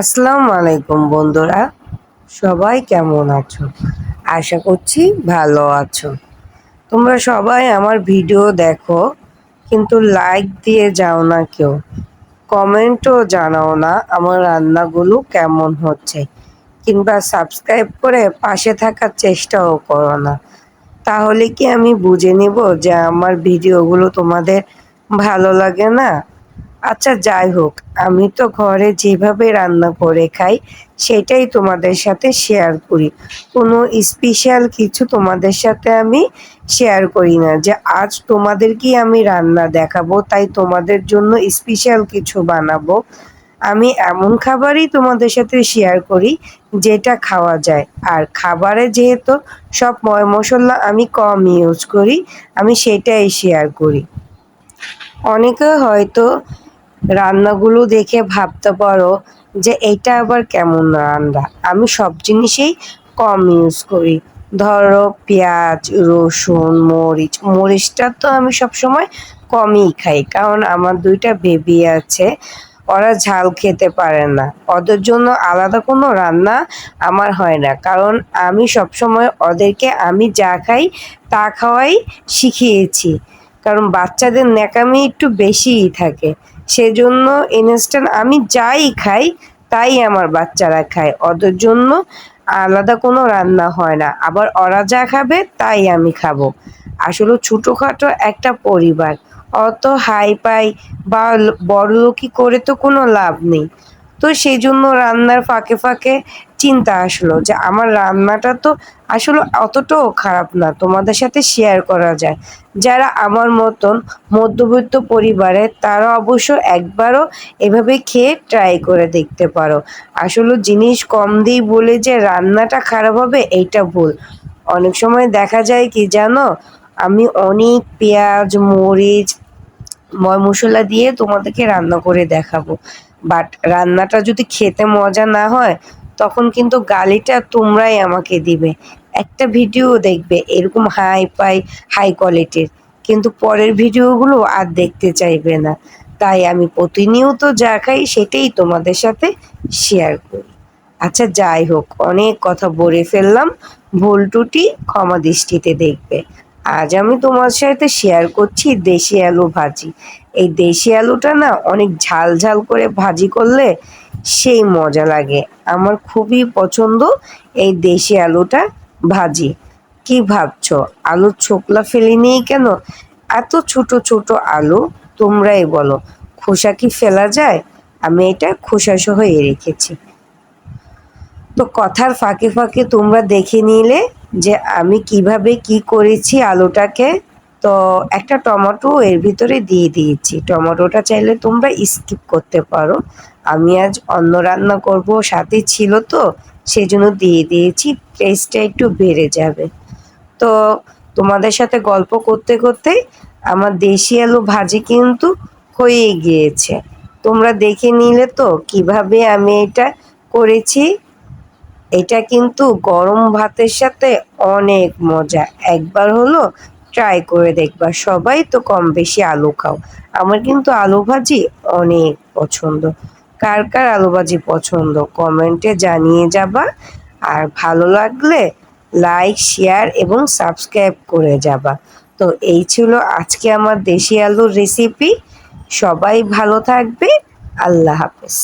আসসালামু আলাইকুম বন্ধুরা, সবাই কেমন আছো? আশা করছি ভালো আছো। তোমরা সবাই আমার ভিডিও দেখো, কিন্তু লাইক দিয়ে যাও না কেউ। কমেন্টও জানাও না আমার রান্নাগুলো কেমন হচ্ছে। কিংবা সাবস্ক্রাইব করে পাশে থাকার চেষ্টাও করো না। তাহলে কি আমি বুঝে নিব যে আমার ভিডিওগুলো তোমাদের ভালো লাগে না? আচ্ছা যাই হোক, আমি তো ঘরে যেভাবে রান্না করে খাই, সেটাই তোমাদের সাথে শেয়ার করি। কোনো স্পেশাল কিছু তোমাদের সাথে আমি শেয়ার করি না যে, আজ তোমাদেরকেই আমি রান্না দেখাবো, তাই তোমাদের জন্য স্পেশাল কিছু বানাবো। আমি এমন খাবারই তোমাদের সাথে শেয়ার করি, যেটা খাওয়া যায়। আর খাবারে যেহেতু সব ময় মশলা আমি কম ইউজ করি, আমি সেটাই শেয়ার করি। অনেকে হয়তো রান্নাগুলো দেখে ভাবতে পারো যে এটা আবার কেমন রান্না। আমি সব জিনিসেই কম ইউজ করি। ধরো পেঁয়াজ, রসুন, মরিচ। মরিচটা তো আমি সবসময় কমই খাই, কারণ আমার দুইটা বেবি আছে। ওরা ঝাল খেতে পারে না। ওদের জন্য আলাদা কোনো রান্না আমার হয় না, কারণ আমি সবসময় ওদেরকে আমি যা খাই তা খাওয়াই শিখিয়েছি। কারণ বাচ্চাদের ন্যাকামি একটু বেশিই থাকে। সেজন্য ইনস্ট্যান্ট আমি যাই খাই, তাই আমার বাচ্চারা খায়। ওদের জন্য আলাদা কোনো রান্না হয় না। আবার ওরা যা খাবে, তাই আমি খাব। আসলে ছোটোখাটো একটা পরিবার। অত হাই পাই বা বড়লোকি করে তো কোনো লাভ নেই। তো সেই জন্য রান্নার ফাঁকে ফাঁকে চিন্তা আসলো যে আমার রান্নাটা তো আসলে অতটাও খারাপ না, তোমাদের সাথে শেয়ার করা যায়। যারা আমার মতন মধ্যবিত্ত পরিবারে তারা অবশ্য একবারও এভাবে খেয়ে ট্রাই করে দেখতে পারো। আসলে জিনিস কম দিই বলে যে রান্নাটা খারাপ হবে এইটা ভুল। অনেক সময় দেখা যায় কি জানো, আমি অনেক পেঁয়াজ, মরিচ, ময় মশলা দিয়ে তোমাদেরকে রান্না করে দেখাবো। বাট রান্নাটা যদি খেতে মজা না হয়, তখন কিন্তু গালিটা তোমরাই আমাকে দিবে। একটা ভিডিও দেখবে, এরকম হাই পাই হাই কোয়ালিটির কিন্তু পরের ভিডিওগুলো আর দেখতে চাইবে না। তাই আমি প্রতিনিয়ত যা খাই, সেটাই তোমাদের সাথে শেয়ার করি। আচ্ছা যাই হোক, অনেক কথা বলে ফেললাম। ভুল টুটি ক্ষমা দৃষ্টিতে দেখবে। আজ আমি তোমার সাথে শেয়ার করছি দেশি আলু ভাজি। এই দেশি আলুটা না অনেক ঝাল ঝাল করে ভাজি করলে সেই মজা লাগে। আমার খুবই পছন্দ এই দেশি আলুটা ভাজি। কি ভাবছ? আলুর ছোকলা ফেলে নিই কেন? এত ছোট ছোট আলু, তোমরাই বলো। খোসা কি ফেলা যায়? আমি এটা খোসা সহ রেখেছি। তো কথার ফাঁকে ফাঁকে তোমরা দেখে নিলে যে আমি কীভাবে কি করেছি আলুটাকে, তো একটা টমেটো এর ভিতরে দিয়ে দিয়েছি। টমেটোটা চাইলে তোমরা স্কিপ করতে পারো। আমি আজ অন্য রান্না করব, সাথে ছিল তো সেই জন্য দিয়ে দিয়েছি টেস্টটা একটু বেড়ে যাবে। তো তোমাদের সাথে গল্প করতে করতে আমার দেশি আলু ভাজি কিন্তু হয়ে গিয়েছে। তোমরা দেখে নিলে তো, কীভাবে আমি এটা করেছি। এটা কিন্তু গরম ভাতের সাথে অনেক মজা। একবার হলো ট্রাই করে দেখবা। সবাই তো কম বেশি আলু খাও। আমার কিন্তু আলু ভাজি অনেক পছন্দ। কার কার আলু ভাজি পছন্দ? কমেন্টে জানিয়ে যাবা। আর ভালো লাগলে লাইক শেয়ার এবং সাবস্ক্রাইব করে যাবা। তো এই ছিল আজকে আমার দেশি আলুর রেসিপি সবাই ভালো থাকবে। আল্লাহ হাফেজ।